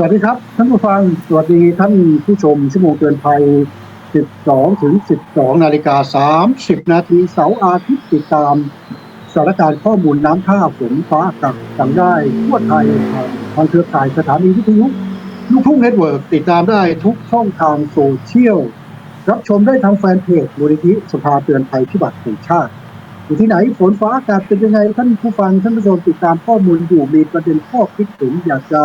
สวัสดีครับ ท่านผู้ฟัง สวัสดีท่านผู้ชม ชั่วโมงเตือนภัย 12 ถึง 12 นาฬิกา 30 นาทีเสาร์อาทิตย์ติดตามสถานการณ์ข้อมูลน้ำท่าฝนฟ้าอากาศจำได้ทั่วไทยทางเครือข่ายสถานีวิทยุลูกทุ่งเน็ตเวิร์กติดตามได้ทุกช่องทางโซเชียล รับชมได้ทางแฟนเพจมูลนิธิสภาเตือนภัยพิบัติแห่งชาติ อยู่ที่ไหนฝนฟ้าอากาศเป็นยังไงท่านผู้ฟังท่านผู้ชมติดตามข้อมูลอยู่มีประเด็นข้อคิดถึงอยากจะ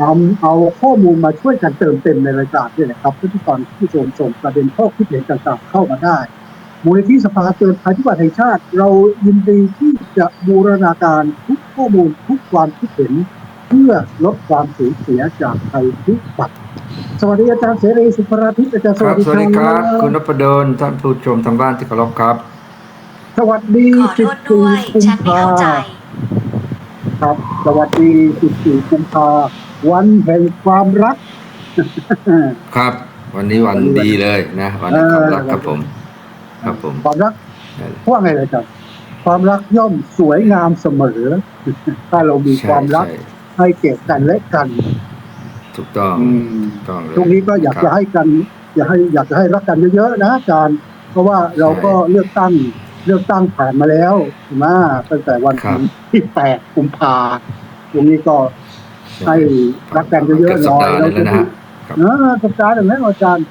เอาเอาข้อมูลมาช่วยกันเติมเต็มในรายการด้วยนะครับท่านผู้ฟังท่านผู้ชมส่งประเด็นข้อคิดเห็นต่างๆเข้ามาได้มูลนิธิสภาเตือนภัยพิบัติแห่งชาติ เรายินดีที่จะบูรณาการทุกข้อมูลทุกความคิดเห็น เพื่อลดความสูญเสียจากภัยพิบัติสวัสดีอาจารย์เสรีสุภราทิตอาจารย์สควัรัสบดีสวัสดีครับบคุณนพดลท่านผู้ชมทางบ้านที่เคารพครับ สวัสดีขอโทษด้วยกุมฉันไม่ภาเข้าใจครับสวัสดี14กุมภา วันแห่งความรัก ครับ วันนี้วันดีเลยนะวันแห่งความรักครับผม ครับผม ความรักว่าไงเลยครับ ความรักย่อมสวยงามเสมอ ถ้าเรามีใช่ความรักใช่ให้เก็บกันและกัน ถูกต้องอืมถูกต้องเลยช่วงนี้ก็อยากครับจะให้กัน อยากให้อยากจะให้รักกันเยอะๆนะอาจารย์ เพราะว่าเราก็เลือกตั้งเลือกตั้งผ่านมาแล้วใช่ไหมตั้งแต่วันครับที่แปดกุมภาตรงนี้ก็ ให้รักกันเยอะๆหน่อยกืบสัปดาห์เราหนึ่งจะแล้วนะได้ฮะครับเออสัปดาห์หนึ่งแล้วอาจารย์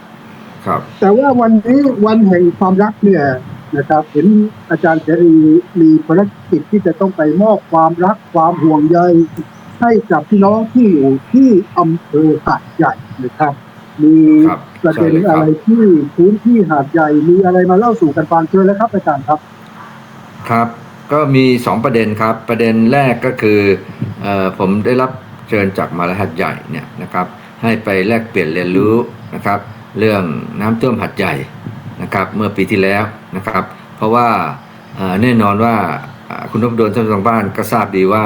ครับ แต่ว่าวันนี้วันแห่งความรักเนี่ยนะครับ เห็นอาจารย์เสรีมีภารกิจที่จะต้องไปมอบความรักความห่วงใยให้กับพี่น้องที่อยู่ที่อำเภอหาดใหญ่นะครับ มีครับประเด็นใช่เลยครับอะไรที่พื้นที่หาดใหญ่มีอะไรมาเล่าสู่กันฟังเชิญเลยครับอาจารย์ครับ ครับ ก็มีสองประเด็นครับ ประเด็นแรกก็คือเอ่อผมได้รับ เชิญจากมาลาหัดใหญ่เนี่ยนะครับให้ไปแลกเปลี่ยนเรียนรู้นะครับเรื่องน้ำท่วมหัดใหญ่นะครับเมื่อปีที่แล้วนะครับ เพราะว่าเอ่อแน่นอนว่าอ่าคุณนพดลท่านผู้ชมบ้านก็ทราบดีว่า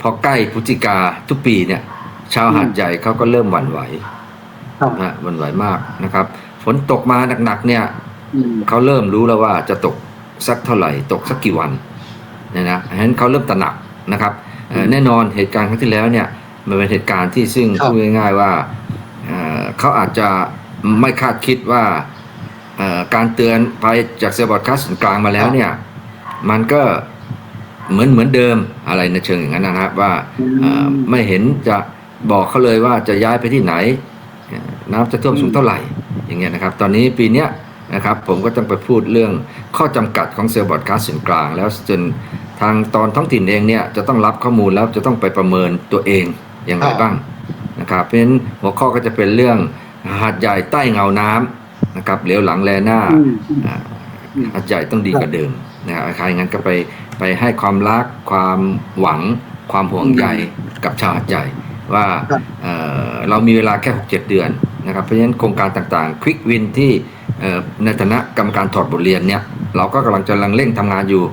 พอใกล้พฤศจิกาทุกปีเนี่ยชาวหาดใหญ่เขาก็เริ่มหวั่นไหวครับนะฮะหวั่นไหวมากนะครับ ฝนตกมาหนักๆเนี่ยอืมเขาเริ่มรู้แล้วว่าจะตกสักเท่าไหร่ ตกสักกี่วันเนี่ยนะฉะนั้นเขาเริ่มตระหนักนะครับเอ่อแน่นอนเหตุการณ์ครั้งที่แล้วเนี่ย มันเป็นเหตุการณ์ที่ซึ่งครับพูดง่ายๆว่าเอ่อเขาอาจจะไม่คาดคิดว่าเอ่อการเตือนไปจากเซลล์บอดคาสต์ส่วนกลางมาแล้วเนี่ย มันก็เหมือนเหมือนเดิมอะไรในเชิงอย่างนั้นนะครับว่าเอ่อไม่เห็นจะบอกเขาเลยว่าจะย้ายไปที่ไหนเอ่อน้ำจะท่วมสูงเท่าไหร่อย่างเงี้ยนะครับ ตอนนี้ปีเนี้ยนะครับผมก็ต้องไปพูดเรื่องข้อจำกัดของเซลล์บอร์ดคาสต์ส่วนกลาง แล้วจนทางตอนท้องถิ่นเองเนี่ยจะต้องรับข้อมูลแล้วจะต้องไปประเมินตัวเอง อย่างไรครับบ้างนะครับเพราะฉะนั้นหัวข้อก็จะเป็นเรื่องหาดใหญ่ใต้เงาน้ำนะครับเหลียวหลังแลหน้าอืมอืมอ่าหาดใหญ่ต้องดีกว่าเดิมนะครับใครงั้นก็ไปไปให้ความรักความหวังความห่วงใยกับชาวหาดใหญ่ว่าครับเอ่อเรามีเวลาแค่ 6-7 เดือนนะครับเพราะฉะนั้นโครงการต่างๆควิกวินที่เอ่อในฐานะกรรมการถอดบทเรียนเนี่ยเราก็กำลังจะกำลังเร่งทำงานอยู่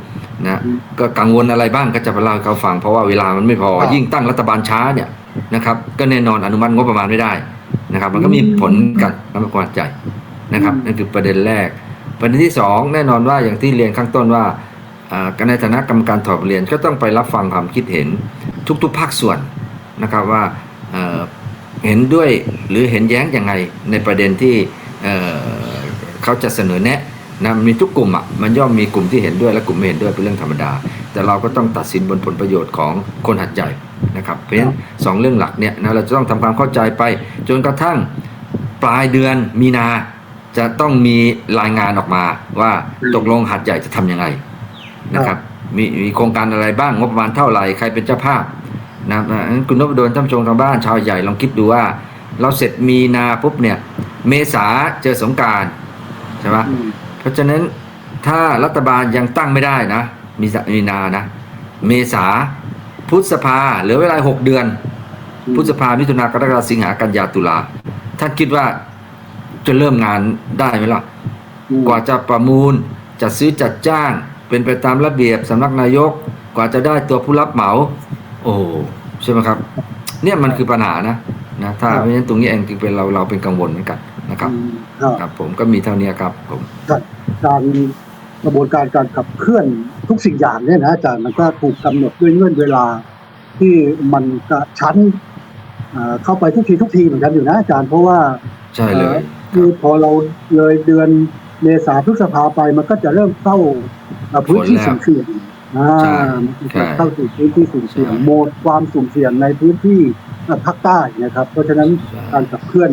นะอืมก็กังวลอะไรบ้างก็จะไปเล่าให้เขาฟังเพราะว่าเวลามันไม่พอครับยิ่งตั้งรัฐบาลช้าเนี่ย นะครับ ก็แน่นอนอนุมัติงบประมาณไม่ได้นะครับ มันก็มีผลกันน้ำความใจนะครับอืมนั่นคือประเด็นแรก ประเด็นที่สองแน่นอนว่าอย่างที่เรียนข้างต้นว่าอ่าในฐานะกรรมการถอดบทเรียนก็ต้องไปรับฟังความคิดเห็นทุกๆภาคส่วนนะครับว่าเอ่อเห็นด้วยหรือเห็นแย้งยังไงในประเด็นที่เอ่อเขาจะเสนอแนะนะมีทุกกลุ่มอะมันย่อมมีกลุ่มที่เห็นด้วยและกลุ่มไม่เห็นด้วยเป็นเรื่องธรรมดา แต่เราก็ต้องตัดสินบนผลประโยชน์ของคนหัดใหญ่ นะครับเพราะฉะนั้นสองเรื่องหลักเนี่ยนะเราจะต้องทำความเข้าใจไป จนกระทั่งปลายเดือนมีนาจะต้องมีรายงานออกมาว่าอืมตกลงหัดใหญ่จะทำยังไงนะครับมีมีโครงการอะไรบ้างงบประมาณเท่าไหร่ใครเป็นเจ้าภาพนะอ่างั้นคุณนพดลท่านผู้ชมทางบ้านชาวใหญ่ลองคิดดูว่า เราเสร็จมีนาปุ๊บเนี่ยเมษาเจอสงกรารใช่ไหมอืมเพราะฉะนั้นถ้ารัฐบาลยังตั้งไม่ได้นะ มีสมีนานะ เมษา พฤษภาเหลือเวลาหกเดือนพฤษภามิถุนากรกฎาสิงหากันยาตุลาท่านคิดว่าจะเริ่มงานได้ไหมล่ะอืมกว่าจะประมูลจัดซื้อจัดจ้าง เป็นไปตามระเบียบสำนักนายก กว่าจะได้ตัวผู้รับเหมา โอ้ใช่ไหมครับ เนี่ยมันคือปัญหานะนะถ้าเพราะฉะนั้นตรงนี้เองจึงเป็นเราเราเป็นกังวลเหมือนกันนะครับอืมครับครับ ผมก็มีเท่านี้ครับผมการกระบวนการการขับเคลื่อน ทุกสิ่งอย่างเนี่ยนะอาจารย์มันก็ถูกกำหนดด้วยเงื่อนเวลาที่มันกระชั้นเอ่อเข้าไปทุกทีทุกทีเหมือนกันอยู่นะอาจารย์เพราะว่าใช่เลยคือพอเราเลยเดือนเมษาพฤษภาไปมันก็จะเริ่มเข้าเอ่อพื้นที่สุ่มเสี่ยงอ่าใช่มันก็จะใช่เข้าสู่พื้นที่สุ่มเสี่ยงใช่โหมดความสุ่มเสี่ยงในพื้นที่เอ่อภาคใต้นะครับ เพราะฉะนั้นการขับเคลื่อน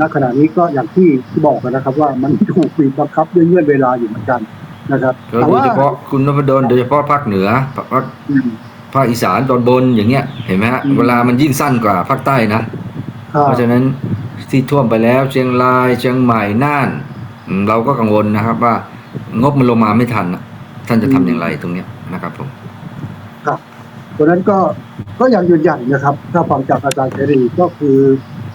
ณขณะนี้ก็อย่างที่ที่บอกกันนะครับว่ามันถูกบีบบังคับด้วยเงื่อนเวลาอยู่เหมือนกัน นะครับก็แต่โดยว่าเฉพาะคุณนพดลโดยเฉพาะภาคเหนือภาคอืมภาคอีสานตอนบนอย่างเงี้ยเห็นไหมฮะอืมเวลามันยิ่งสั้นกว่าภาคใต้นะครับเพราะฉะนั้นที่ท่วมไปแล้วเชียงรายเชียงใหม่น่านอืมเราก็กังวลนะครับว่างบมันลงมาไม่ทันน่ะท่านจะทำอย่างไรตรงเนี้ยนะครับผมเพราะฉะนั้นก็ก็ยังยืนยันนะครับ ถ้าฟังจากอาจารย์เสรีก็คือ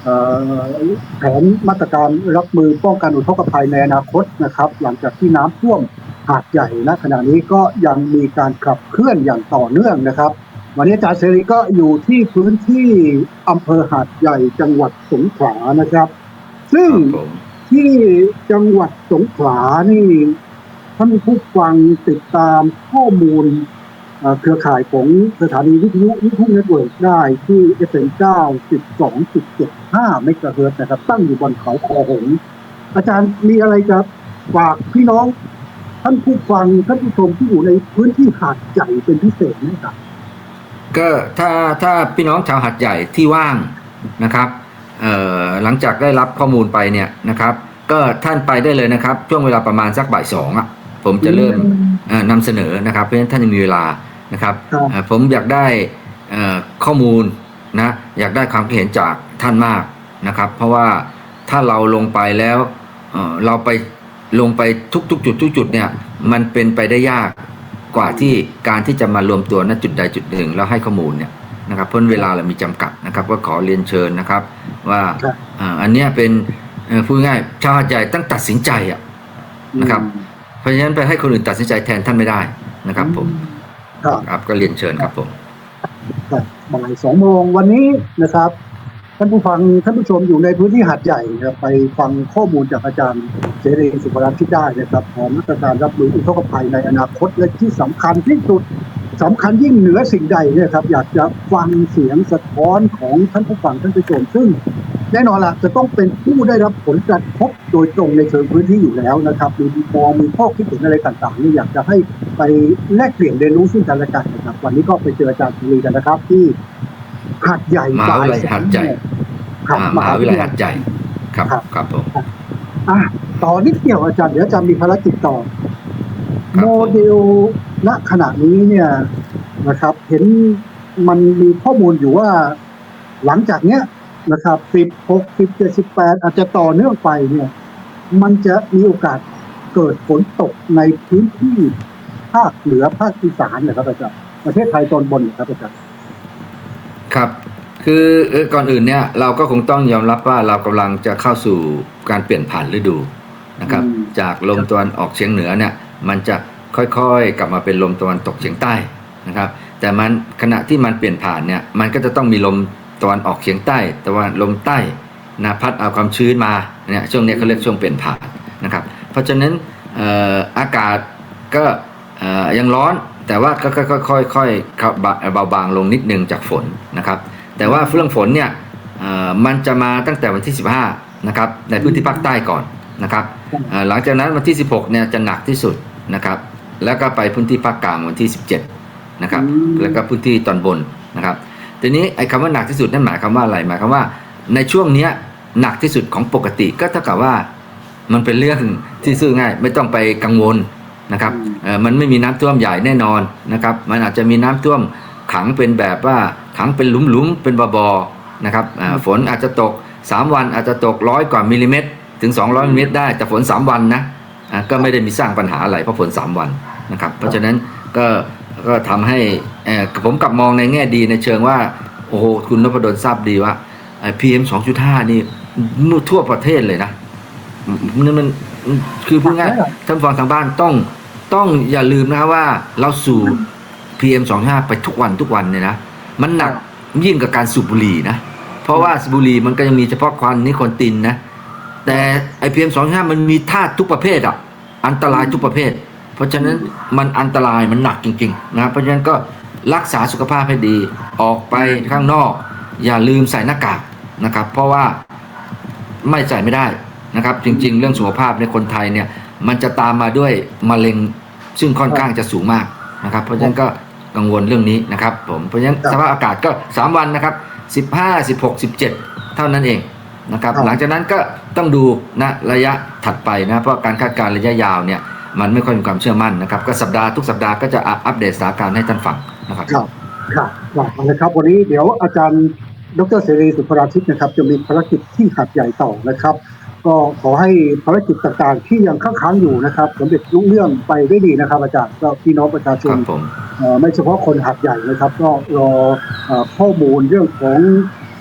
เอ่อแผนมาตรการรับมือป้องกันอุทกภัยในอนาคตนะครับ หลังจากที่น้ำท่วม หาดใหญ่ณขณะนี้ก็ยังมีการขับเคลื่อนอย่างต่อเนื่องนะครับ วันนี้อาจารย์เสรีก็อยู่ที่พื้นที่อำเภอหาดใหญ่จังหวัดสงขลานะครับ ซึ่งครับผมที่จังหวัดสงขลานี่ท่านผู้ฟังติดตามข้อมูลเอ่อเครือข่ายของสถานีวิทยุวิทยุเน็ตเวิร์กได้ที่ FM 9 12.75 เมกะเฮิรตซ์นะครับ ตั้งอยู่บนเขาคอหงส์อาจารย์มีอะไรจะฝากพี่น้อง ท่านผู้ฟังท่านผู้ชมที่อยู่ในพื้นที่หาดใหญ่เป็นพิเศษไหมครับก็ถ้าถ้าพี่น้องชาวหัดใหญ่ที่ว่างนะครับเอ่อหลังจากได้รับข้อมูลไปเนี่ยนะครับ ก็ท่านไปได้เลยนะครับ ช่วงเวลาประมาณสักบ่ายสองอะผมจะเริ่มเอ่อนำเสนอนะครับ เพราะฉะนั้นท่านยังมีเวลานะครับครับเอ่อผมอยากได้เอ่อข้อมูลนะอยากได้ความคิดเห็นจากท่านมากนะครับ เพราะว่าถ้าเราลงไปแล้วเอ่อเราไป ลงไปทุกๆจุดทุกจุดเนี่ยมันเป็นไปได้ยากกว่าที่การที่จะมารวมตัวณจุดใดจุดหนึ่งแล้วให้ข้อมูลเนี่ยนะครับเพราะเวลาเรามีจำกัดนะครับ ก็ขอเรียนเชิญนะครับ ว่าครับอ่าอันเนี้ยเป็นเอ่อพูดง่ายๆชาวหาดใหญ่ต้องตัดสินใจอะนะครับ เพราะฉะนั้นไปให้คนอื่นตัดสินใจแทนท่านไม่ได้นะครับ ผมครับครับก็เรียนเชิญครับผมครับบ่ายสองโมงวันนี้นะครับ ท่านผู้ฟังท่านผู้ชมอยู่ในพื้นที่หาดใหญ่นะครับไปฟังข้อมูลจากอาจารย์เสรีสุภรัตน์ที่ได้นะครับของมาตรการรับมืออุทกภัยในอนาคตและที่สำคัญที่สุดสำคัญยิ่งเหนือสิ่งใดเนี่ยครับอยากจะฟังเสียงสะท้อนของท่านผู้ฟังท่านผู้ชมซึ่ง แน่นอนล่ะจะต้องเป็นผู้ได้รับผลกระทบโดยตรงในเชิงพื้นที่อยู่แล้วนะครับมีมุมมองมีข้อคิดเห็นอะไรต่างๆนี่อยากจะให้ไปแลกเปลี่ยนเรียนรู้ซึ่งกันและกันนะครับ วันนี้ก็ไปเจออาจารย์สุรีกันนะครับที่ หาดใหญ่มหาวิทยาลัยหาดใหญ่ครับอ่ามหาวิทยาลัยหัดใหญ่ครับครับครับผมอะต่อนิดเดียวอาจารย์เดี๋ยวอาจารย์มีภารกิจต่อครับโมเดลณขณะนี้เนี่ยนะครับ เห็นมันมีข้อมูลอยู่ว่า หลังจากเนี้ยนะครับสิบหกสิบเจ็ดสิบแปดอาจจะต่อเนื่องไปเนี่ย มันจะมีโอกาสเกิดฝนตกในพื้นที่ภาคเหนือภาคอีสานนะครับอาจารย์ประเทศไทยตอนบนนะครับอาจารย์ ครับ คือเอ่อก่อนอื่นเนี่ยเราก็คงต้องยอมรับว่าเรากำลังจะเข้าสู่การเปลี่ยนผ่านฤดูนะครับอืมจากลมตะวันออกเฉียงเหนือเนี่ยมันจะค่อยๆ กลับมาเป็นลมตะวันตกเฉียงใต้นะครับ แต่มันขณะที่มันเปลี่ยนผ่านเนี่ยมันก็จะต้องมีลมตะวันออกเฉียงใต้ตะวันลมใต้นะพัดเอาความชื้นมาเนี่ยช่วงเนี้ยเขาเรียกช่วงเปลี่ยนผ่านนะครับ เพราะฉะนั้นเอ่ออากาศก็เอ่อยังร้อน แต่ว่าก็ค่อยๆค่อยๆครับเบาบางลงนิดนึงจากฝนนะครับ แต่ว่าเรื่องฝนเนี่ยเอ่อมันจะมาตั้งแต่วันที่ 15นะครับในพื้นที่ภาคใต้ก่อนนะครับเอ่อหลังจากนั้นวันที่ 16เนี่ยจะหนักที่สุดนะครับ แล้วก็ไปพื้นที่ภาคกลางวันที่ 17นะครับอืมแล้วก็พื้นที่ตอนบนนะครับทีนี้ไอ้คำว่าหนักที่สุดนั่นหมายความว่าอะไรหมายความว่า ในช่วงเนี้ยหนักที่สุดของปกติก็เท่ากับว่ามันเป็นเรื่องที่ซื่อง่าย ไม่ต้องไปกังวล นะครับเอ่อมันไม่มีน้ำท่วมใหญ่แน่นอนนะครับมันอาจจะมีน้ำท่วมขังเป็นแบบว่าขังเป็นหลุมๆเป็นบอๆนะครับอ่าฝนอาจจะตก 3 วันอาจจะตกร้อยกว่ามิลลิเมตรถึง 200มิลลิเมตรได้แต่ฝน 3 วันนะอ่าก็ไม่ได้มีสร้างปัญหาอะไรเพราะฝน 3 วันนะครับเพราะฉะนั้นก็ก็ทำให้เอ่อผมกลับมองในแง่ดีในเชิงว่าโอ้โหคุณนพดลทราบดีว่าพีเอ็มสองจุดห้านี่ทั่วประเทศเลยนะมันมันมันคือพูดง่ายท่านฟังทางบ้านต้อง ต้องอย่าลืมนะครับว่าเราสูบ PM สองห้าไปทุกวันทุกวันเนี่ยนะ มันหนักยิ่งกับการสูบบุหรี่นะ เพราะว่าบุหรี่มันก็ยังมีเฉพาะควันนิโคตินนะ แต่ไอพีเอ็มสองห้ามันมีธาตุทุกประเภทอะ อันตรายทุกประเภท เพราะฉะนั้นมันอันตรายมันหนักจริงๆนะครับเพราะฉะนั้นก็รักษาสุขภาพให้ดี ออกไปข้างนอก อย่าลืมใส่หน้ากากนะครับ เพราะว่าไม่ใส่ไม่ได้นะครับ จริง ๆ เรื่องสุขภาพในคนไทยเนี่ย มันจะตามมาด้วยมะเร็งซึ่งค่อนข้างจะสูงมากนะครับ เพราะฉะนั้นก็กังวลเรื่องนี้นะครับผมเพราะฉะนั้นครับสภาพอากาศก็ 3 วันนะครับ 15 16 17 เท่านั้นเองนะครับครับหลังจากนั้นก็ต้องดูนะระยะถัดไปนะเพราะการคาดการณ์ระยะยาวเนี่ยมันไม่ค่อยมีความเชื่อมั่นนะครับก็สัปดาห์ทุกสัปดาห์ก็จะอัปอัปเดตสถานการณ์ให้ท่านฟังนะครับครับครับครับเอาละครับวันนี้เดี๋ยวอาจารย์ดรเสรีสุภราทิตนะครับจะมีภารกิจที่หัดใหญ่ต่อนะครับ ก็ขอให้ภารกิจต่างๆที่ยังค้างๆอยู่นะครับสำเร็จรุ่งเรื่องไปได้ดีนะครับอาจารย์ก็พี่น้องประชาชคนรับผมเอ่อไม่เฉพาะคนหัดใหญ่นะครับก็รอเอ่อข้อมูลเรื่องของ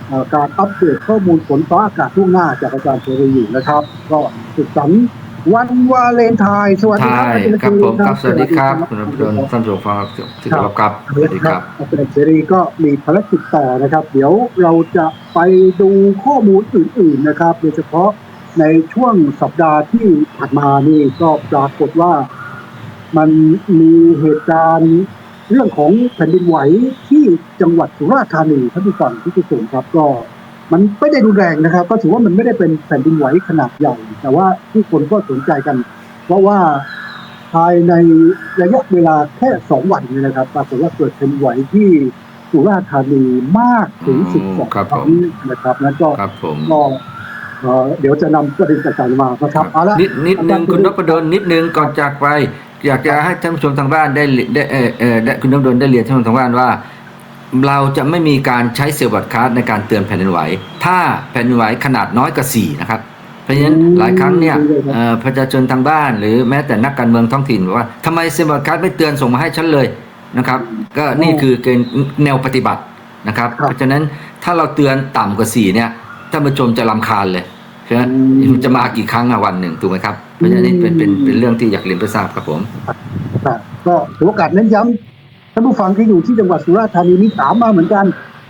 เอ่อการอัปเดตข้อมูลฝนฟ้าอากาศล่วงหน้าจากอาจารย์เสรีอยู่นะครับ ก็สุดสันต์วันวาเลนไทน์สวัสดีใช่ครับอาจารย์ครับผมครับสวัสดีครับสคุณวัรับสดดีลครับท่านผู้ฟังที่เคารพครับสวัสดีครับ อาจารย์เสรีก็มีภารกิจต่อนะครับ เดี๋ยวเราจะไปดูข้อมูลอื่นๆนะครับโดยเฉพาะ ในช่วงสัปดาห์ที่ผ่านมานี่ก็ปรากฏว่ามันมีเหตุการณ์เรื่องของแผ่นดินไหวที่จังหวัดสุราษฎร์ธานีท่านผู้ฟังที่ผู้ชมครับก็ มันไม่ได้รุนแรงนะครับ ก็ถือว่ามันไม่ได้เป็นแผ่นดินไหวขนาดใหญ่ แต่ว่าผู้คนก็สนใจกัน เพราะว่าภายในระยะเวลาแค่สองวันเนี่ยนะครับปรากฏว่าเกิดแผ่นดินไหวที่สุราษฎร์ธานีมากถึงอืมสิบสองครับครั้ผงมนะครับแล้วก็ครับผมก็ เอ่อเดี๋ยวจะนำประเด็นต่างๆมานะครับเอาละนิดนิดนึงอาจารย์คุณนพดลนิดนึงก่อนจากไป อยากจะให้ท่านผู้ชมทางบ้านได้ได้เออเออได้คุณนพดลได้เรียนท่านผู้ชมทางบ้านว่า เราจะไม่มีการใช้เซลล์บัตคาร์ดในการเตือนแผ่นดินไหว ถ้าแผ่นดินไหวขนาดน้อยกว่า4นะครับเพราะฉะนั้นอืมหลายครั้งเนี่ยดีเลยครับเอ่อประชาชนทางบ้าน หรือแม้แต่นักการเมืองท้องถิ่นบอกว่าทำไมเซลล์บัตคาร์ดไม่เตือนส่งมาให้ฉันเลยนะครับ ก็นี่คือเกณฑ์แนวปฏิบัตินะครับครับเพราะฉะนั้นถ้าเราเตือนต่ำกว่า4เนี่ย ท่านผู้ชมจะรำคาญเลยใช่ไหมอืมมันจะมากี่ครั้งอะวันหนึ่งถูกไหมครับเพราะฉะนั้นนี่เป็นเป็นเป็นเรื่องที่อยากเรียนเพื่อทราบครับผมครับก็ถือโอกาสเน้นย้ำท่านผู้ฟังที่อยู่ที่จังหวัดสุราษฎร์ธานีนี่ถามมาเหมือนกัน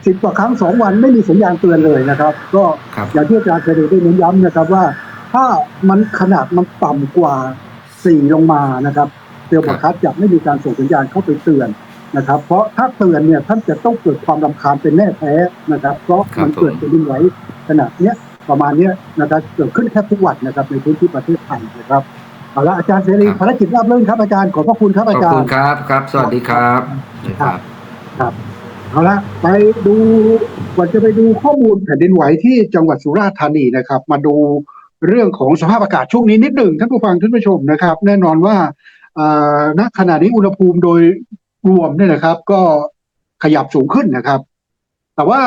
สิบกว่าครั้งสองวันไม่มีสัญญาณเตือนเลยนะครับ ก็ครับอย่างที่อาจารย์เคยได้เน้นย้ำนะครับว่า ถ้ามันขนาดมันต่ำกว่าสี่ลงมานะครับเซลล์บอร์คัสจะไม่มีการส่งสัญญาณเข้าไปเตือน นะครับ เพราะถ้าเตือนเนี่ยท่านจะต้องเกิดความรำคาญเป็นแน่แท้นะครับ เพราะมันเกิดเป็นดินไหวขนาดเนี้ยประมาณเนี้ยนะครับเกิดขึ้นแทบทุกวันนะครับในพื้นที่ประเทศไทยนะครับเอาละอาจารย์เสรีครับภารกิจราบรื่นครับอาจารย์ขอบพระคุณครับขอาอบจารคุณย์ครับครับ สวัสดีครับครับเอาละไปดูก่อนจะไปดูข้อมูลแผ่นดินไหวที่จังหวัดสุราษฎร์ธานีนะครับ มาดูเรื่องของสภาพอากาศช่วงนี้นิดหนึ่งท่านผู้ฟังท่านผู้ชมนะครับ แน่นอนว่าอ่าณขณะนี้อุณหภูมิโดย รวมเนี่ยนะครับ ก็ขยับสูงขึ้นนะครับ แต่ว่า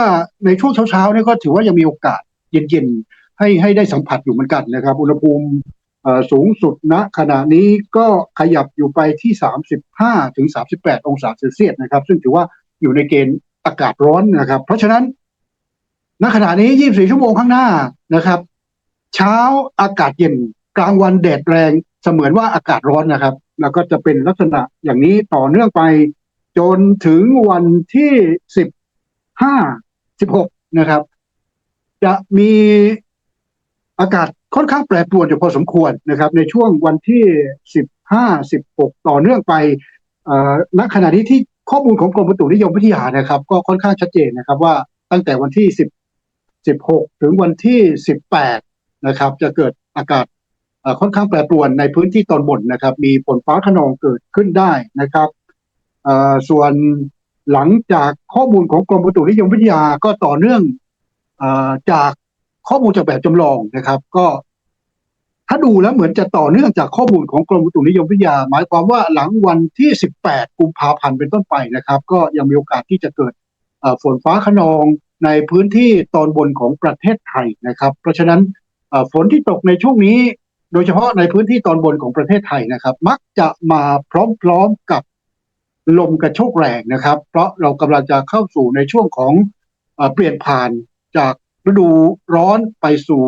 ในช่วงเช้าๆเนี่ยก็ถือว่ายังมีโอกาสเย็นๆให้ให้ได้สัมผัสอยู่เหมือนกันนะครับ อุณหภูมิสูงสุดณขณะนี้ก็ขยับอยู่ไปที่ 35ถึง38 องศาเซลเซียสนะครับ ซึ่งถือว่าอยู่ในเกณฑ์อากาศร้อนนะครับ เพราะฉะนั้นณขณะนี้ 24 ชั่วโมงข้างหน้านะครับ เช้าอากาศเย็นกลางวันแดดแรงเสมือนว่าอากาศร้อนนะครับ แล้วก็จะเป็นลักษณะอย่างนี้ต่อเนื่องไป จนถึงวันที่15 16นะครับ จะมีอากาศค่อนข้างแปรปรวนอยู่พอสมควรนะครับ ในช่วงวันที่15 16ต่อเนื่องไปอ่อณขณะนี้ที่ข้อมูลของกรมอุตุนิยมวิทยานะครับ ก็ค่อนข้างชัดเจนนะครับ ว่าตั้งแต่วันที่10 16ถึงวันที่18นะครับ จะเกิดอากาศ ค่อนข้างแปรปรวนในพื้นที่ตอนบนนะครับ มีฝนฟ้าขนองเกิดขึ้นได้นะครับส่วนหลังจากข้อมูลของกรมอุตุนิยมวิทยาก็ต่อเนื่องอจากข้อมูลจากแบบจำลองนะครับ ก็ถ้าดูแล้วเหมือนจะต่อเนื่องจากข้อมูลของกรมอุตุนิยมวิทยา หมายความว่าหลังวันที่ 18 กุมภาพันธ์เป็นต้นไปนะครับ ก็ยังมีโอกาสที่จะเกิดฝนฟ้าขนองในพื้นที่ตอนบนของประเทศไทยนะครับ เพราะฉะนั้นฝนที่ตกในช่วงนี้ โดยเฉพาะในพื้นที่ตอนบนของประเทศไทยนะครับ มักจะมาพร้อมๆกับลมกระโชกแรงนะครับ เพราะเรากำลังจะเข้าสู่ในช่วงของเอ่อเปลี่ยนผ่านจากฤดูร้อนไปสู่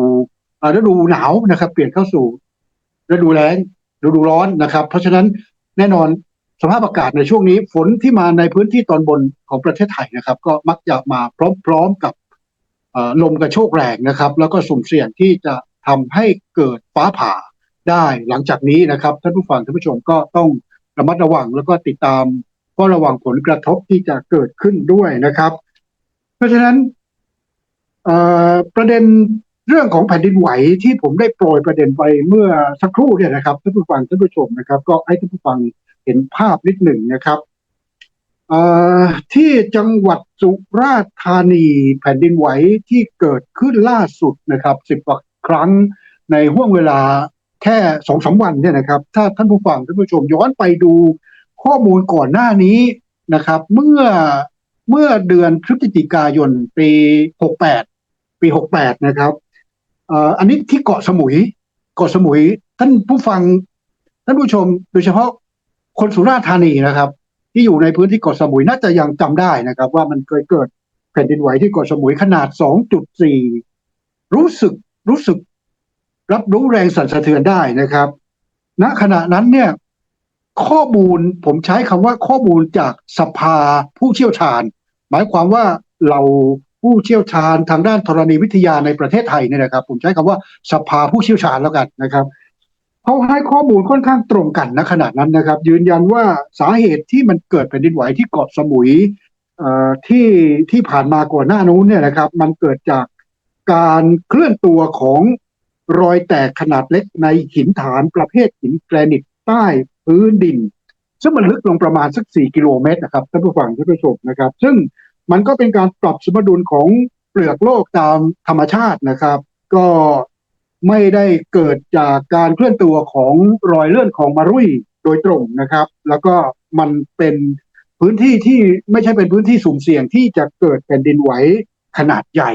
ฤดูหนาวนะครับ เปลี่ยนเข้าสู่ฤดูแล้งฤดูร้อนนะครับ เพราะฉะนั้นแน่นอนสภาพอากาศในช่วงนี้ ฝนที่มาในพื้นที่ตอนบนของประเทศไทยนะครับ ก็มักจะมาพร้อมๆกับลมกระโชกแรงนะครับ แล้วก็สุ่มเสี่ยงที่จะ ทำให้เกิดฟ้าผ่าได้หลังจากนี้นะครับท่านผู้ฟังท่านผู้ชมก็ต้องระมัดระวังแล้วก็ติดตามเฝ้าระวังผลกระทบที่จะเกิดขึ้นด้วยนะครับ เพราะฉะนั้นประเด็นเรื่องของแผ่นดินไหวที่ผมได้โปรยประเด็นไปเมื่อสักครู่เนี่ยนะครับท่านผู้ฟังท่านผู้ชมนะครับ ก็ให้ท่านผู้ฟังเห็นภาพนิดหนึ่งนะครับที่จังหวัดสุราษฎร์ธานีแผ่นดินไหวที่เกิดขึ้นล่าสุดนะครับสิบกว่า ครั้งในห่วงเวลาแค่สองสามวันเนี่ยนะครับ ถ้าท่านผู้ฟังท่านผู้ชมย้อนไปดูข้อมูลก่อนหน้านี้นะครับ เมื่อเมื่อเดือนพฤศจิกายนปีหกแปดปีหกแปดนะครับอันนี้ที่เกาะสมุยเกาะสมุย ท่านผู้ฟังท่านผู้ชมโดยเฉพาะคนสุราษฎร์ธานีนะครับ ที่อยู่ในพื้นที่เกาะสมุยน่าจะยังจำได้นะครับ ว่ามันเคยเกิดแผ่นดินไหวที่เกาะสมุยขนาด 2.4 รู้สึก รู้สึกรับรู้แรงสั่นสะเทือนได้นะครับ ณขณะนั้นเนี่ย ข้อมูลผมใช้คำว่าข้อมูลจากสภาผู้เชี่ยวชาญ หมายความว่าเราผู้เชี่ยวชาญทางด้านธรณีวิทยาในประเทศไทยเนี่ยนะครับ ผมใช้คำว่าสภาผู้เชี่ยวชาญแล้วกันนะครับเขาให้ข้อมูลค่อนข้างตรงกันณขนาดนั้นนะครับ ยืนยันว่าสาเหตุที่มันเกิดแผ่นดินไหวที่เกาะสมุยที่ที่ผ่านมาก่อนหน้านู้นเนี่ยนะครับ มันเกิดจาก การเคลื่อนตัวของรอยแตกขนาดเล็กในหินฐานประเภทหินแกรนิตใต้พื้นดิน ซึ่งมันลึกลงประมาณสัก 4 กิโลเมตรนะครับท่านผู้ฟังท่านผู้ชมนะครับ ซึ่งมันก็เป็นการปรับสมดุลของเปลือกโลกตามธรรมชาตินะครับ ก็ไม่ได้เกิดจากการเคลื่อนตัวของรอยเลื่อนของมารุยโดยตรงนะครับ แล้วก็มันเป็นพื้นที่ที่ไม่ใช่เป็นพื้นที่สุ่มเสี่ยงที่จะเกิดแผ่นดินไหวขนาดใหญ่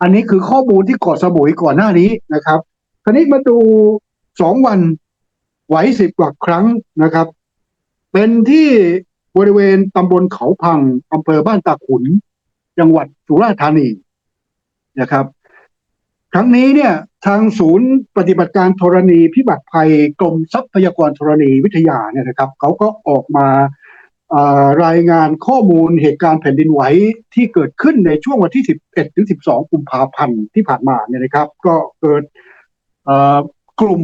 อันนี้คือข้อมูลที่เกาะสมุยก่อนหน้านี้นะครับคราวนี้มาดูสองวันไหวสิบกว่าครั้งนะครับ เป็นที่บริเวณตำบลเขาพังอำเภอบ้านตาขุน จังหวัดสุราษฎร์ธานีนะครับ ครั้งนี้เนี่ยทางศูนย์ปฏิบัติการธรณีพิบัติภัยกรมทรัพยากรธรณีวิทยาเนี่ยนะครับเขาก็ออกมา รายงานข้อมูลเหตุการณ์แผ่นดินไหวที่เกิดขึ้นในช่วงวันที่ 11 ถึง 12 กุมภาพันธ์ที่ผ่านมาเนี่ยนะครับ ก็เกิดกลุ่ม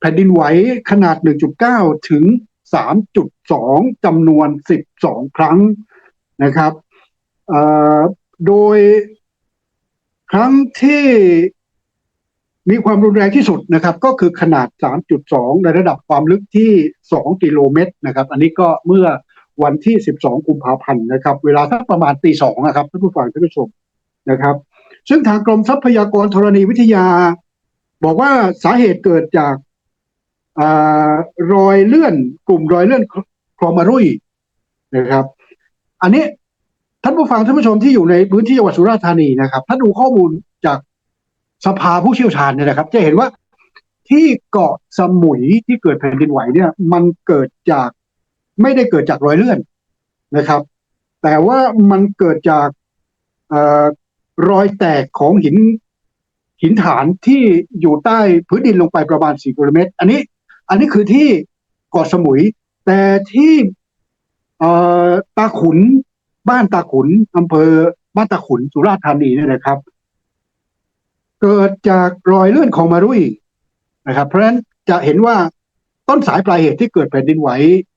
แผ่นดินไหวขนาด 1.9 ถึง 3.2 จำนวน 12 ครั้งนะครับโดยครั้งที่มีความรุนแรงที่สุดนะครับ ก็คือขนาด 3.2 ในระดับความลึกที่ 2 กิโลเมตรนะครับ อันนี้ก็เมื่อ วันที่ 12 กุมภาพันธ์นะครับ เวลาสักประมาณตีสองนะครับท่านผู้ฟังท่านผู้ชมนะครับ ซึ่งทางกรมทรัพยากรธรณีวิทยา บอกว่าสาเหตุเกิดจากอารอยเลื่อนกลุ่มรอยเลื่อนคลองมารุยนะครับ อันนี้ท่านผู้ฟังท่านผู้ชมที่อยู่ในพื้นที่จังหวัดสุราษฎร์ธานีนะครับ ถ้าดูข้อมูลจากสภาผู้เชี่ยวชาญเนี่ยนะครับ จะเห็นว่าที่เกาะสมุยที่เกิดแผ่นดินไหวเนี่ย มันเกิดจาก ไม่ได้เกิดจากรอยเลื่อนนะครับ แต่ว่ามันเกิดจากอรอยแตกของหินหินฐานที่อยู่ใต้พื้นดินลงไปประมาณ4กิโลเมตร อันนี้ อันนี้คือที่เกาะสมุย แต่ที่ตาขุนบ้านตาขุนอำเภอบ้านตาขุนสุราษฎร์ธานีเนี่ยนะครับ เกิดจากรอยเลื่อนของมารุยนะครับ เพราะฉะนั้นจะเห็นว่าต้นสายปลายเหตุที่เกิดแผ่นดินไหว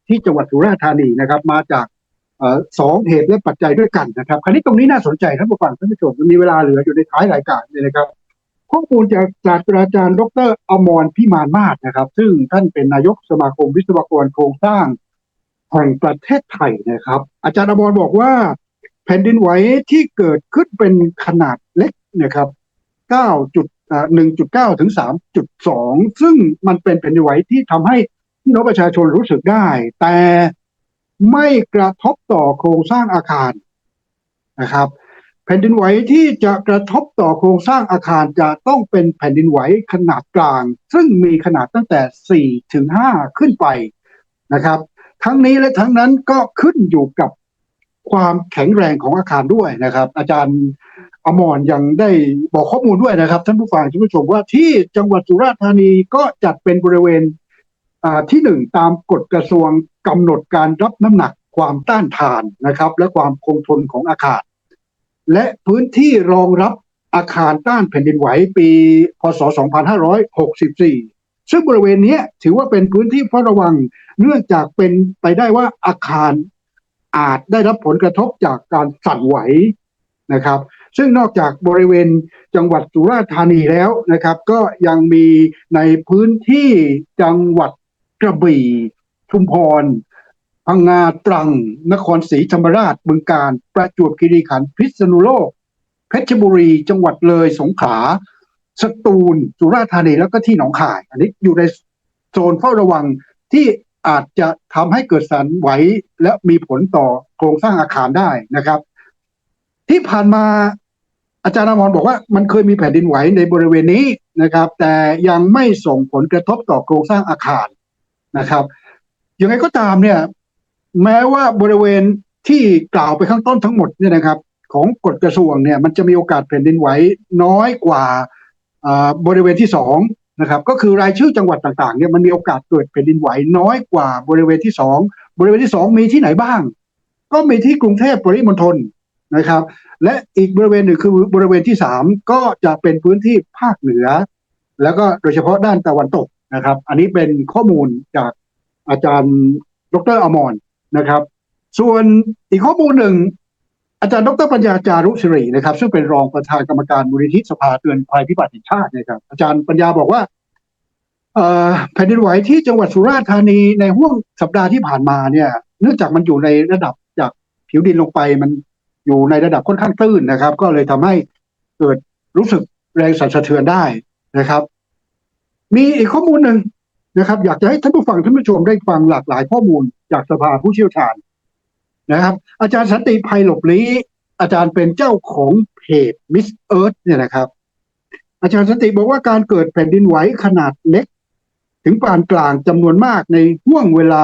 ที่จังหวัดสุราษฎร์ธานีนะครับ มาจากอสองเหตุและปัจจัยด้วยกันนะครับ คราวนี้ตรงนี้น่าสนใจท่านผู้ฟังท่านผู้ชมมันมีเวลาเหลืออยู่ในท้ายรายการเลยนะครับ ข้อมูลจากศาสตราจารย์ ดรอมรพิมานมาศนะครับ ซึ่งท่านเป็นนายกสมาคมวิศวกรโครงสร้างแห่งประเทศไทยนะครับ อาจารย์อมรบอกว่า แผ่นดินไหวที่เกิดขึ้นเป็นขนาดเล็กนะครับ9จุด1.9ถึง3.2 ซึ่งมันเป็นแผ่นดินไหวที่ทำให้ พี่น้องประชาชนรู้สึกได้ แต่ไม่กระทบต่อโครงสร้างอาคารนะครับแผ่นดินไหวที่จะกระทบต่อโครงสร้างอาคารจะต้องเป็นแผ่นดินไหวขนาดกลาง ซึ่งมีขนาดตั้งแต่ 4 ถึง 5 ขึ้นไปนะครับ ทั้งนี้และทั้งนั้นก็ขึ้นอยู่กับความแข็งแรงของอาคารด้วยนะครับ อาจารย์อมรยังได้บอกข้อมูลด้วยนะครับ ท่านผู้ฟังท่านผู้ชมว่าที่จังหวัดสุราษฎร์ธานีก็จัดเป็นบริเวณ ที่หนึ่งตามกฎกระทรวงกำหนดการรับน้ำหนักความต้านทานนะครับ และความคงทนของอาคาร และพื้นที่รองรับอาคารต้านแผ่นดินไหวปีพศ 2564 ซึ่งบริเวณนี้ถือว่าเป็นพื้นที่เฝ้าระวังเนื่องจากเป็นไปได้ว่าอาคารอาจได้รับผลกระทบจากการสั่นไหวนะครับ ซึ่งนอกจากบริเวณจังหวัดสุราษฎร์ธานีแล้วนะครับ ก็ยังมีในพื้นที่จังหวัด กระบี่ชุมพรพังงาตรัง นครศรีธรรมราชบึงกาฬประจวบคีรีขันธ์พิษณุโลก เพชรบุรี จังหวัดเลยสงขลาสตูล สุราษฎร์ธานีแล้วก็ที่หนองคาย อันนี้อยู่ในโซนเฝ้าระวังที่อาจจะทำให้เกิดสันไหวและมีผลต่อโครงสร้างอาคารได้นะครับ ที่ผ่านมาอาจารย์อมรบอกว่ามันเคยมีแผ่นดินไหวในบริเวณนี้นะครับ แต่ยังไม่ส่งผลกระทบต่อโครงสร้างอาคาร นะครับยังไงก็ตามเนี่ย แม้ว่าบริเวณที่กล่าวไปข้างต้นทั้งหมดเนี่ยนะครับ ของกฎกระทรวงเนี่ยมันจะมีโอกาสแผ่นดินไหวน้อยกว่าอ่าบริเวณที่สองนะครับ ก็คือรายชื่อจังหวัดต่างๆเนี่ยมันมีโอกาสเกิดแผ่นดินไหวน้อยกว่าบริเวณที่สองบริเวณที่สองมีที่ไหนบ้าง ก็มีที่กรุงเทพปริมณฑลนะครับ และอีกบริเวณหนึ่งคือบริเวณที่สามก็จะเป็นพื้นที่ภาคเหนือ แล้วก็โดยเฉพาะด้านตะวันตก นะครับ อันนี้เป็นข้อมูลจากอาจารย์ดรอมรนะครับ ส่วนอีกข้อมูลหนึ่ง อาจารย์ดรปัญญาจารุสิรินะครับ ซึ่งเป็นรองประธานกรรมการมูลนิธิสภาเตือนภัยพิบัติแห่งชาตินะครับ อาจารย์ปัญญาบอกว่าแผ่นดินไหวที่จังหวัดสุราษฎร์ธานีในห่วงสัปดาห์ที่ผ่านมาเนี่ย เนื่องจากมันอยู่ในระดับจากผิวดินลงไปมันอยู่ในระดับค่อนข้างตื้นนะครับ ก็เลยทำให้เกิดรู้สึกแรงสั่นสะเทือนได้นะครับ มีอีกข้อมูลหนึ่งนะครับ อยากจะให้ท่านผู้ฟังท่านผู้ชมได้ฟังหลากหลายข้อมูลจากสภาผู้เชี่ยวชาญนะครับ อาจารย์สันติภัยหลบลี้ อาจารย์เป็นเจ้าของเพจมิสเอิร์ธเนี่ยนะครับ อาจารย์สันติบอกว่าการเกิดแผ่นดินไหวขนาดเล็ก ถึงปานกลางจำนวนมากในห่วงเวลา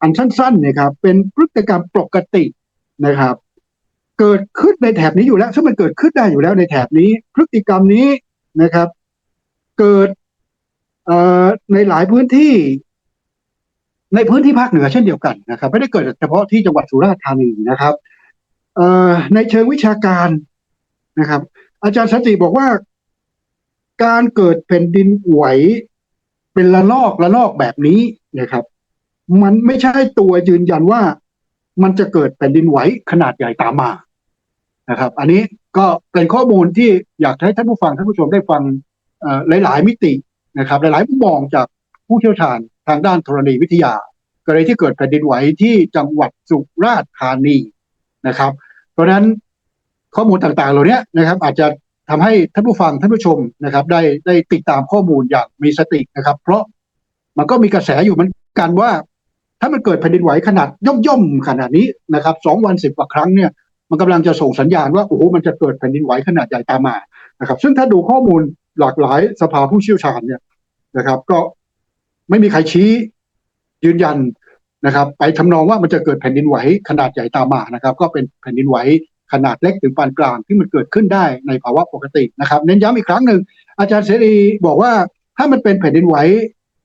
อันสั้นๆเนี่ยครับ เป็นพฤติกรรมปกตินะครับ เกิดขึ้นในแถบนี้อยู่แล้วซึ่งมันเกิดขึ้นได้อยู่แล้วในแถบนี้ พฤติกรรมนี้นะครับ เกิด ในหลายพื้นที่ ในพื้นที่ภาคเหนือเช่นเดียวกันนะครับ ไม่ได้เกิดเฉพาะที่จังหวัดสุราษฎร์ธานีนะครับเออในเชิงวิชาการนะครับ อาจารย์สันติบอกว่า การเกิดแผ่นดินไหวเป็นระลอกระลอกแบบนี้นะครับ มันไม่ใช่ตัวยืนยันว่ามันจะเกิดแผ่นดินไหวขนาดใหญ่ตามมานะครับ อันนี้ก็เป็นข้อมูลที่อยากให้ท่านผู้ฟังท่านผู้ชมได้ฟังหลาย ๆ มิติ นะครับหลายๆมุมมองจากผู้เชี่ยวชาญทางด้านธรณีวิทยากรณีที่เกิดแผ่นดินไหวที่จังหวัดสุราษฎร์ธานีนะครับ เพราะฉะนั้นข้อมูลต่างๆ เหล่านี้นะครับ อาจจะทำให้ท่านผู้ฟังท่านผู้ชมนะครับ ได้ได้ติดตามข้อมูลอย่างมีสตินะครับ เพราะมันก็มีกระแสอยู่เหมือนกันว่า ถ้ามันเกิดแผ่นดินไหวขนาดย่อมๆขนาดนี้นะครับสองวันสิบกว่าครั้งเนี่ยมันกำลังจะส่งสัญญาณว่าโอ้โหมันจะเกิดแผ่นดินไหวขนาดใหญ่ตามมานะครับ ซึ่งถ้าดูข้อมูล หลากหลายสภาผู้เชี่ยวชาญเนี่ยนะครับ ก็ไม่มีใครชี้ยืนยันนะครับ ไปทำนองว่ามันจะเกิดแผ่นดินไหวขนาดใหญ่ตามมานะครับ ก็เป็นแผ่นดินไหวขนาดเล็กถึงปานกลางที่มันเกิดขึ้นได้ในภาวะปกตินะครับ เน้นย้ำอีกครั้งหนึ่งอาจารย์เสรีบอกว่าถ้ามันเป็นแผ่นดินไหว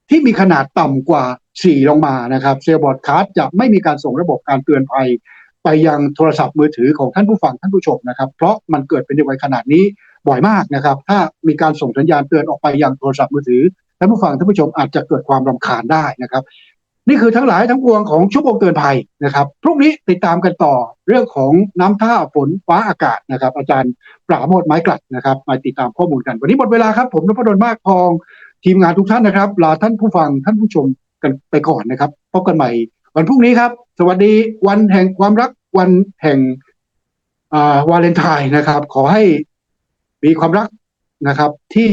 ที่มีขนาดต่ำกว่า 4 ลงมานะครับเซลล์บอร์ดคาร์ดจะไม่มีการส่งระบบการเตือนภัย ไปยังโทรศัพท์มือถือของท่านผู้ฟังท่านผู้ชมนะครับ เพราะมันเกิดเป็นดินไหวขนาดนี้ บ่อยมากนะครับ ถ้ามีการส่งสัญญาณเตือนออกไปยังโทรศัพท์มือถือท่านผู้ฟังท่านผู้ชมอาจจะเกิดความรำคาญได้นะครับ นี่คือทั้งหลายทั้งปวงของชั่วโมงเตือนภัยนะครับพรุ่งนี้ติดตามกันต่อเรื่องของน้ำท่าฝนฟ้าอากาศนะครับ อาจารย์ปราโมทไม้กลัดนะครับ มาติดตามข้อมูลกัน วันนี้หมดเวลาครับ ผมนพดลมากพองทีมงานทุกท่านนะครับลาท่านผู้ฟังท่านผู้ชมกันไปก่อนนะครับพบกันใหม่วันพรุ่งนี้ครับ สวัสดีวันแห่งความรักวันแห่งอ่าวาเลนไทน์นะครับ ขอให้ มีความรักนะครับ ที่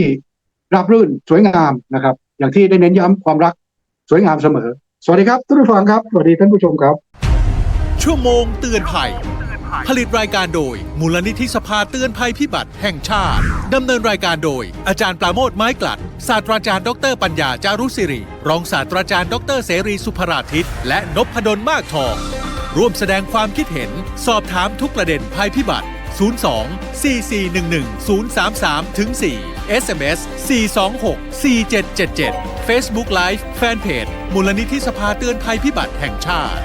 ราบรื่นสวยงามนะครับ อย่างที่ได้เน้นย้ำความรักสวยงามเสมอ สวัสดีครับท่านผู้ฟังครับสวัสดีท่านผู้ชมครับ ชั่วโมงเตือนภัย ผลิตรายการโดย มูลนิธิสภาเตือนภัยพิบัติแห่งชาติ ดำเนินรายการโดย อาจารย์ปราโมทไม้กลัด ศาสตราจารย์ดรปัญญาจารุสิริ รองศาสตราจารย์ดรเสรีสุภราทิตและนพดลมากทอง ร่วมแสดงความคิดเห็น สอบถามทุกประเด็นภัยพิบัติ 02 4411 033ถึง4 SMS 426 4777 Facebook Live Fanpage มูลนิธิสภาเตือนภัยพิบัติแห่งชาติ